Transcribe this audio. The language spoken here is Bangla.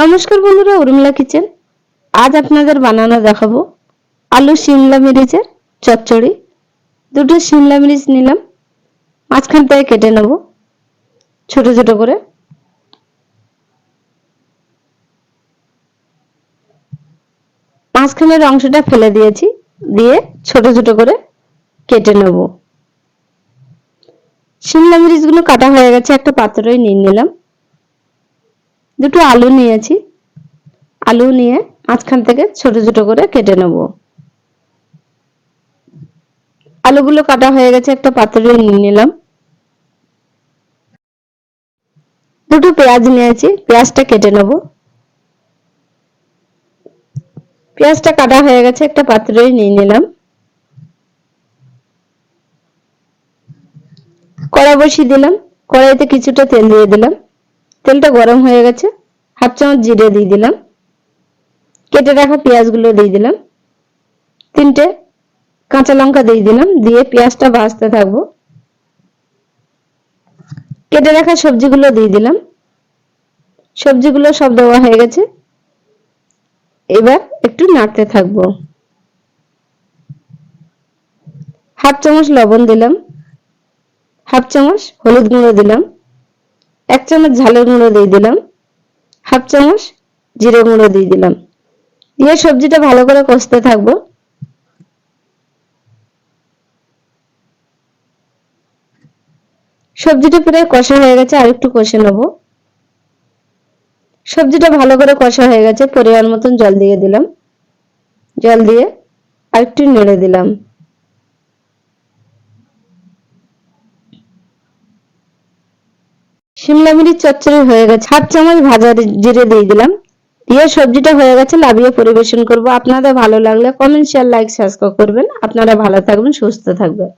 নমস্কার বন্ধুরা, উর্মিলা কিচেন। আজ আপনাদের বানানো দেখাবো আলু শিমলা মিরিচের চচ্চড়ি। দুটো শিমলা মিরিচ নিলাম, মাঝখান থেকে কেটে নেব, ছোট ছোট করে। মাঝখানের অংশটা ফেলে দিয়েছি, দিয়ে ছোট ছোট করে কেটে নেব। শিমলা মিরিচগুলো কাটা হয়ে গেছে, একটা পাত্রই নিয়ে নিলাম। দুটো আলু নিয়েছি। আলু নিয়ে মাঝখান থেকে ছোট ছোট করে কেটে নেব। আলুগুলো কাটা হয়ে গেছে, একটা পাত্রে নিয়ে নিলাম। দুটো পেঁয়াজ নিয়েছি, পেঁয়াজটা কেটে নেব। পেঁয়াজটা কাটা হয়ে গেছে, একটা পাত্রে নিয়ে নিলাম। কড়া বসিয়ে দিলাম, কড়াইতে কিছুটা তেল দিয়ে দিলাম। তেলটা গরম হয়ে গেছে। হাফ চামচ জিরে দিয়ে দিলাম। কেটে রাখা পেঁয়াজগুলো দিয়ে দিলাম। তিনটে কাঁচা লঙ্কা দিয়ে দিলাম। দিয়ে পেঁয়াজটা ভাজতে থাকব। কেটে রাখা সবজিগুলো দিয়ে দিলাম। সবজিগুলো সব দেওয়া হয়ে গেছে। এবার একটু নাড়তে থাকব। হাফ চামচ লবণ দিলাম। হাফ চামচ হলুদ গুঁড়ো দিলাম। এক চামচ ঝালের গুঁড়ো দিয়ে দিলাম। হাফ চামচ জিরে গুঁড়ো দিয়ে দিলাম। দিয়ে সবজিটা ভালো করে কষতে থাকব। সবজিটা প্রায় কষা হয়ে গেছে, আর একটু কষে নেব। সবজিটা ভালো করে কষা হয়ে গেছে, পরিমাণ মতন জল দিয়ে দিলাম। জল দিয়ে আর একটু নেড়ে দিলাম। শিমলা মিরিচ চচ্চড়ি হয়ে গেছে। হাফ চামচ ভাজা জিরে দিয়ে দিলাম। দিয়ে সবজিটা হয়ে গেছে, লাভিয়ে পরিবেশন করব। আপনাদের ভালো লাগলে কমেন্ট শেয়ার লাইক সাবস্ক্রাইব করবেন। আপনারা ভালো থাকবেন, সুস্থ থাকবেন।